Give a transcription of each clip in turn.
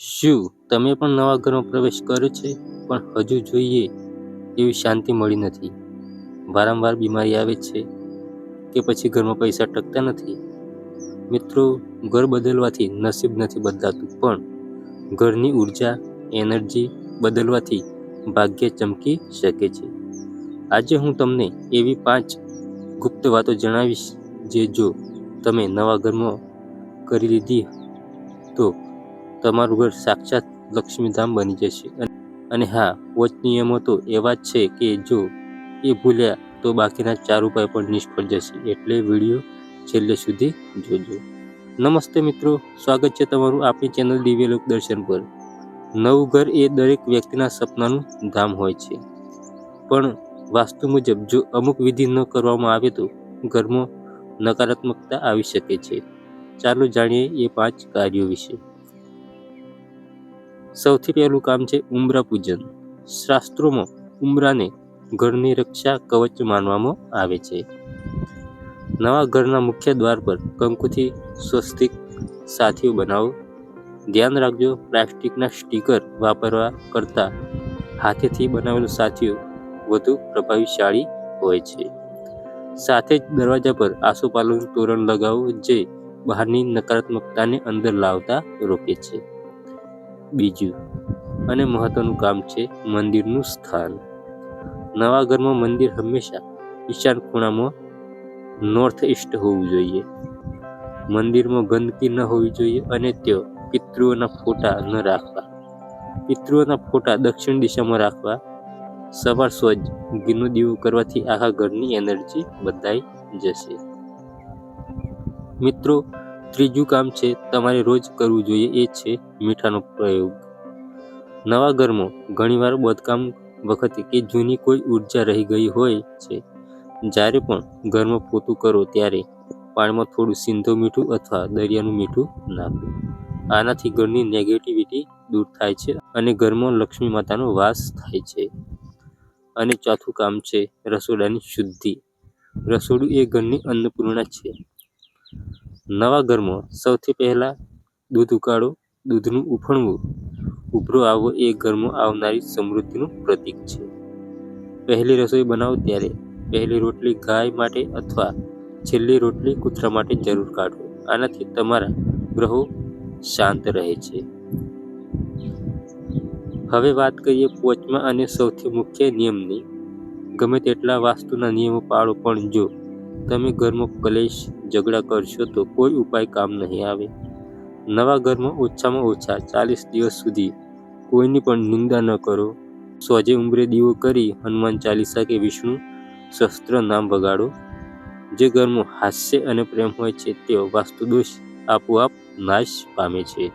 શું તમે પણ નવા ઘરમાં પ્રવેશ કર્યો છે? પણ હજુ જોઈએ એવી શાંતિ મળી નથી. વારંવાર બીમારી આવે છે કે પછી ઘરમાં પૈસા ટકતા નથી. મિત્રો, ઘર બદલવાથી નસીબ નથી બદલાતું, પણ ઘરની ઊર્જા, એનર્જી બદલવાથી ભાગ્ય ચમકી શકે છે. આજે હું તમને એવી પાંચ ગુપ્ત વાતો જણાવીશ જે જો તમે નવા ઘરમાં કરી લીધી તો તમારું ઘર સાક્ષાત લક્ષ્મીધામ બની જશે. અને હા, વોચ નિયમો તો એવા જ છે કે જો એ ભૂલ્યા તો બાકીના ચાર ઉપાય પણ નિષ્ફળ જશે. એટલે વીડિયો છેલ્લે સુધી જોજો. નમસ્તે મિત્રો, સ્વાગત છે તમારું આપણી ચેનલ દિવ્ય લોક દર્શન પર. નવું ઘર એ દરેક વ્યક્તિના સપનાનું ધામ હોય છે. પણ વાસ્તુ મુજબ જો અમુક વિધિ ન કરવામાં આવે તો ઘરમાં નકારાત્મકતા આવી શકે છે. ચાલો જાણીએ એ પાંચ કાર્યો વિશે. સૌથી પહેલું કામ છે ઉંબરા પૂજન. શાસ્ત્રોમાં ઉમરાને ઘરની રક્ષા કવચ માનવામાં આવે છે. નવા ઘરના મુખ્ય દ્વાર પર કંકુથી સ્વસ્તિક સાથીઓ બનાવો. ધ્યાન રાખજો, પ્લાસ્ટિકના સ્ટીકર વાપરવા કરતાં હાથેથી બનાવેલું સાથીઓ વધુ પ્રભાવશાળી હોય છે. સાથે જ દરવાજા પર આસોપાલવનું તોરણ લગાવો જે બહારની નકારાત્મકતાને અંદર લાવતા રોકે છે. બીજું અને મહત્વનું કામ છે મંદિરનું સ્થાન. નવા ઘરમાં મંદિર હંમેશા ઈશાન ખૂણામાં નોર્થ ઇસ્ટ હોવું જોઈએ. મંદિરમાં ગંદકી ન હોવી જોઈએ અને તેઓ પિતૃઓના ફોટા ન રાખવા. પિતૃઓના ફોટા દક્ષિણ દિશામાં રાખવા. સવાર સોજ ઘીનો દીવો કરવાથી આખા ઘરની એનર્જી બદલાઈ જશે. મિત્રો ત્રીજું કામ છે, તમારે રોજ કરવું જોઈએ એ છે મીઠાનો પ્રયોગ. નવા ઘરમાં ઘણીવાર બાંધકામ વખતે કે જૂની કોઈ ઊર્જા રહી ગઈ હોય છે, જ્યારે પણ ઘરમાં પોતું કરો ત્યારે પાણીમાં થોડું સિંધો મીઠું અથવા દરિયાનું મીઠું નાખો. આનાથી ઘરની નેગેટિવિટી દૂર થાય છે અને ઘરમાં લક્ષ્મી માતાનો વાસ થાય છે. અને ચોથું કામ છે, રસોડાની શુદ્ધિ. રસોડું એ ઘરની અન્નપૂર્ણા છે. નવા ઘરમાં સૌથી પહેલાં દૂધ ઉકાળો, દૂધનું ઉફણવું. ઉભરો આવવો એ ઘરમાં આવનારી સમૃદ્ધિનું પ્રતીક છે. પહેલી રસોઈ બનાવો ત્યારે પહેલી રોટલી ગાય માટે અથવા છેલ્લી રોટલી કૂતરા માટે જરૂર કાઢો. આનાથી તમારા ગ્રહો શાંત રહે છે. હવે વાત કરીએ પોચમાં અને સૌથી મુખ્ય નિયમની. ગમે તેટલા વાસ્તુના નિયમો પાળો પણ જો તમે ઘરમાં કલેશ, ઝઘડા કરશો તો કોઈ ઉપાય કામ નહીં આવે. નવા ઘરમાં ઓછામાં ઓછા ચાલીસ દિવસ સુધી કોઈની પણ નિંદા ન કરો. સોજે ઉંબરે દીવો કરી હનુમાન ચાલીસા કે વિષ્ણુ શસ્ત્ર નામ વગાડો. જે ઘરમાં હાસ્ય અને પ્રેમ હોય છે તેઓ વાસ્તુદોષ આપોઆપ નાશ પામે છે.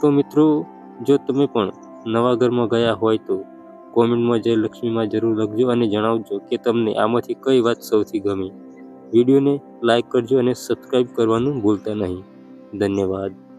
તો મિત્રો, જો તમે પણ નવા ઘરમાં ગયા હોય તો કોમેન્ટમાં જય લક્ષ્મીમાં જરૂર લખજો અને જણાવજો કે તમને આમાંથી કઈ વાત સૌથી ગમી. વિડીયોને લાઈક કરજો અને સબસ્ક્રાઈબ કરવાનું ભૂલતા નહીં. ધન્યવાદ.